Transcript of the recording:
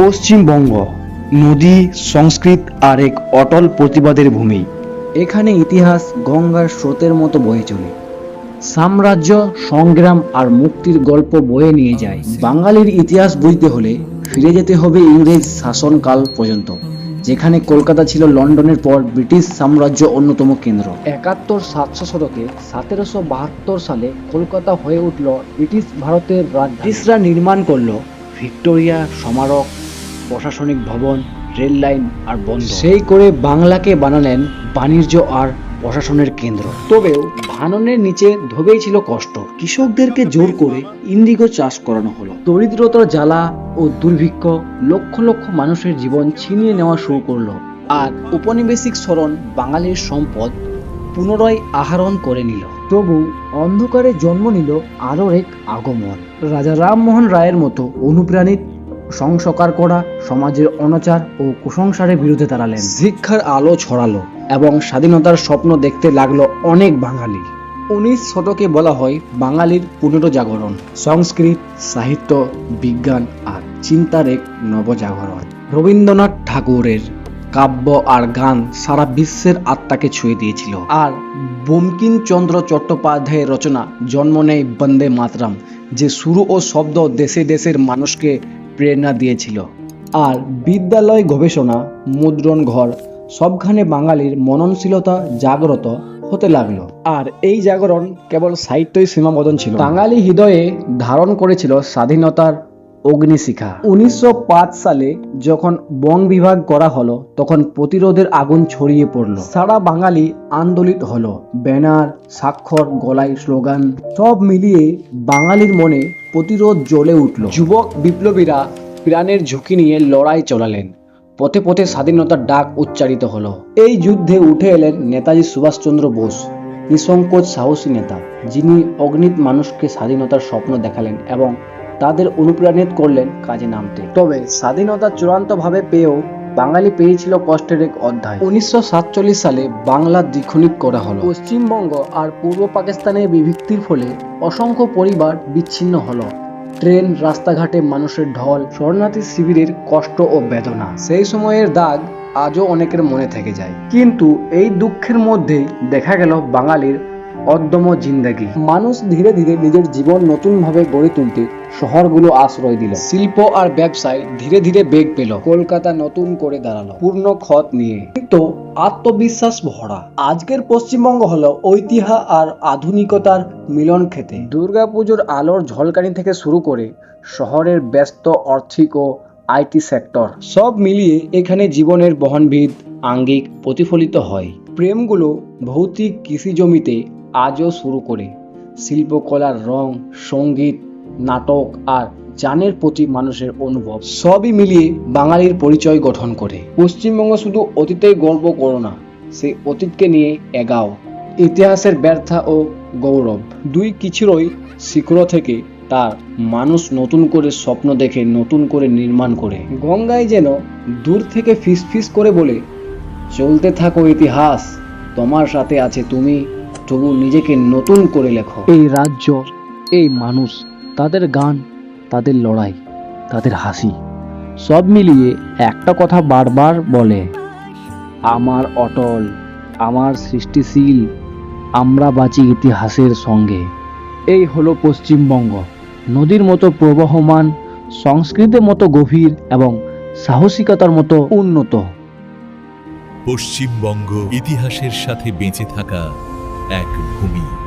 পশ্চিমবঙ্গ নদী সংস্কৃত আর এক অটল প্রতিবাদের ভূমি। এখানে ইতিহাস গঙ্গার স্রোতের মতো বয়ে চলে। সাম্রাজ্য, সংগ্রাম আর মুক্তির গল্প বয়ে নিয়ে যায়। বাঙালির ইতিহাস বুঝতে হলে ফিরে যেতে হবে ইংরেজ শাসনকাল পর্যন্ত, যেখানে কলকাতা ছিল লন্ডনের পর ব্রিটিশ সাম্রাজ্য অন্যতম কেন্দ্র। একাত্তর সাতশো শতকে সতেরোশো বাহাত্তর সালে কলকাতা হয়ে উঠল ব্রিটিশ ভারতের রাজ ব্রিটিশরা নির্মাণ করল ভিক্টোরিয়া, সমারক প্রশাসনিক ভবন রেল লাইন আর বন্ধ সেই করে বাংলাকে বানালেন বাণিজ্য আর প্রশাসনের কেন্দ্র। তবেও ভাননের নিচে ধবেই ছিল কষ্ট। কৃষকদেরকে জোর করে ইন্দিগো চাষ করানো হলো। দরিদ্রতার জ্বালা ও দুর্ভিক্ষ লক্ষ লক্ষ মানুষের জীবন ছিনিয়ে নেওয়া শুরু করল। আর উপনিবেশিক স্মরণ বাঙালির সম্পদ পুনরায় আহরণ করে নিল। তবু অন্ধকারে জন্ম নিল আরও এক আগমন। রাজা রামমোহন রায়ের মতো অনুপ্রাণিত সংস্কার করা সমাজের অনাচার ও কুসংস্কারের বিরুদ্ধে দাঁড়ালেন। শিক্ষার আলো ছড়ালো এবং স্বাধীনতার স্বপ্ন দেখতে লাগল অনেক বাঙালি। উনিশ শতকে বলা হয় বাঙালির পুনরজাগরণ। সংস্কৃত সাহিত্য বিজ্ঞান আর চিন্তার এক নবজাগরণ। রবীন্দ্রনাথ ঠাকুরের কাব্য আর গান সারা বিশ্বের আত্মাকে ছুঁয়ে দিয়েছিল। আর বঙ্কিমচন্দ্র চট্টোপাধ্যায়ের রচনা জন্ম নেয় বন্দে মাতরম যে শুরু ও শব্দ দেশে দেশের মানুষকে প্রেরণা দিয়েছিল। আর বিদ্যালয় গবেষণা, মুদ্রণ ঘর সবখানে বাঙালির মননশীলতা জাগ্রত হতে লাগল। আর এই জাগরণ কেবল সাহিত্যই সীমাবদ্ধ ছিল বাঙালি হৃদয়ে ধারণ করেছিল স্বাধীনতার অগ্নিশিখা। উনিশশো পাঁচ সালে যখন বন বিভাগ করা হলো, তখন প্রতিরোধের আগুন ছড়িয়ে পড়ল। সারা বাঙালি আন্দোলিত হলো। ব্যানার, স্বাক্ষর, গলায় স্লোগান, সব মিলিয়ে বাঙালির মনে প্রতিরোধ জ্বলে উঠল। যুবক বিপ্লবীরা প্রাণের ঝুঁকি নিয়ে লড়াই চলালেন। পথে পথে স্বাধীনতার ডাক উচ্চারিত হলো। এই যুদ্ধে উঠে এলেন নেতাজি সুভাষচন্দ্র বোস, নিঃসংকোচ সাহসী নেতা, যিনি অগ্নিত মানুষকে স্বাধীনতার স্বপ্ন দেখালেন এবং তাদের অনুপ্রাণিত করলেন কাজে নামতে। তবে স্বাধীনতা চূড়ান্তভাবে পেয়েও বাঙালি পেয়েছিল কষ্টের এক অধ্যায়। উনিশশো সাতচল্লিশ সালে বাংলা দ্বিখণ্ডিত করা হলো। পশ্চিমবঙ্গ আর পূর্ব পাকিস্তানের বিভক্তির ফলে অসংখ্য পরিবার বিচ্ছিন্ন হলো। ট্রেন রাস্তাঘাটে মানুষের ঢল শরণার্থী শিবিরের কষ্ট ও বেদনা। সেই সময়ের দাগ আজও অনেকের মনে থেকে যায়। কিন্তু এই দুঃখের মধ্যেই দেখা গেল বাঙালির অদ্যম জিন্দাগি। মানুষ ধীরে ধীরে নিজের জীবন নতুনভাবে গড়ে তুলতে শহরগুলো আশ্রয় দিল। শিল্প আর ব্যবসায় ধীরে ধীরে বেগ পেল। কলকাতা নতুন করে দাঁড়াল। পূর্ণ ক্ষত নিয়ে। কিন্তু আত্মবিশ্বাস ভরা। আজকের পশ্চিমবঙ্গ হলো ঐতিহ্য আর আধুনিকতার মিলন খেতে। দুর্গাপুজোর আলোর ঝলকানি থেকে শুরু করে শহরের ব্যস্ত আর্থিক ও আইটি সেক্টর সব মিলিয়ে এখানে জীবনের বহনভিদ আঙ্গিক প্রতিফলিত হয়। প্রেমগুলো ভৌতিক কৃষি জমিতে আজও শুরু করে। শিল্পকলার রং, সংগীত, নাটক আর জানের প্রতি মানুষের অনুভব সবই মিলিয়ে বাঙালির পরিচয় গঠন করে। পশ্চিমবঙ্গ শুধু অতীতেই গর্ব করো না, সেই অতীতকে নিয়ে এগাও। ইতিহাসের ব্যর্থা ও গৌরব দুই কিছুরই শিখর থেকে তার মানুষ নতুন করে স্বপ্ন দেখে, নতুন করে নির্মাণ করে। গঙ্গায় যেন দূর থেকে ফিস ফিস করে বলে, চলতে থাকো ইতিহাস, তোমার সাথে আছে তুমি। তবু নিজেকে নতুন করে লেখো। এই রাজ্য এই মানুষ তাদের গান তাদের লড়াই তাদের হাসি সব মিলিয়ে একটা কথা বারবার বলে আমার অটল আমার সৃষ্টিশীল আমরা বাঁচি ইতিহাসের সঙ্গে। এই হলো পশ্চিমবঙ্গ নদীর মতো প্রবহমান সংস্কৃতের মতো গভীর এবং সাহসিকতার মতো উন্নত। পশ্চিমবঙ্গ ইতিহাসের সাথে বেঁচে থাকা এক ভূমি